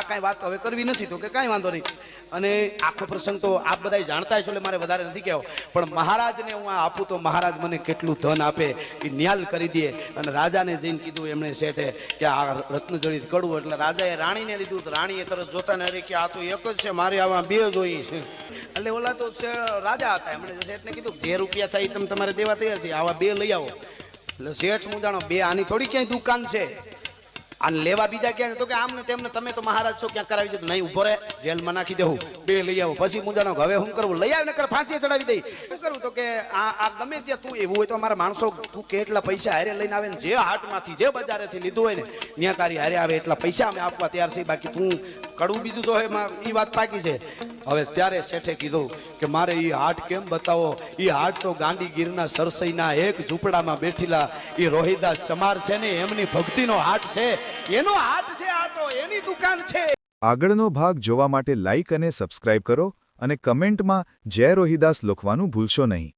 આ કાંઈ વાત હવે કરવી નથી તો કે કાંઈ વાંધો નહીં. અને આખો પ્રસંગ તો આપ બધા જાણતા હશો એટલે મારે વધારે નથી કહેવો. પણ મહારાજને હું આ આપું તો મહારાજ મને કેટલું ધન આપે એ ન્યાલ કરી દે. અને રાજાને જઈને કીધું એમણે શેઠે કે આ રત્નજડિત કડવું એટલે રાજાએ રાણીને લીધું તો રાણીએ તરત જોતા ને કે આ તો એક જ છે, મારે આમાં બે જોઈએ છે. એટલે ઓલા તો રાજા હતા. એમણે શેઠને કીધું જે રૂપિયા થાય તમે તમારે દેવા તૈયાર છે, આવા બે લઈ આવો. એટલે શેઠ હું જાણો, બે આની થોડી ક્યાંય દુકાન છે? આને લેવા બીજા ક્યાં તો કે આમને તેમને તમે તો મહારાજ છો, ક્યાં કરાવી દીધું? નહીં, ઊભો રહે, જેલમાં નાખી દેવું. બે લઈ આવો, પછી જાણો હવે હું કરવું? લઈ આવે કર ફાંસી ચડાવી દઈ. શું કરવું તો કે આ આ ગમે ત્યાં તું એવું હોય તો અમારા માણસો, તું કેટલા પૈસા હારે લઈને આવે ને જે હાટમાંથી, જે બજારેથી લીધું હોય ને ત્યાં તારી હારે આવે એટલા પૈસા અમે આપવા તૈયાર છીએ. બાકી તું કડવું બીજું તો એમાં એ વાત પાકી છે. હવે ત્યારે શેઠે કીધું કે મારે એ હાટ કેમ બતાવો? એ હાટ તો ગાંડી ગીરના સરસઈના એક ઝૂંપડામાં બેઠેલા એ રોહિદાસ ચમાર છે ને, એમની ભક્તિનો હાટ છે. એનો હાટ છે, આ તો એની દુકાન છે. આગળનો ભાગ જોવા માટે લાઇક અને સબસ્ક્રાઇબ કરો અને કમેન્ટમાં જય રોહિદાસ લખવાનું ભૂલશો નહીં.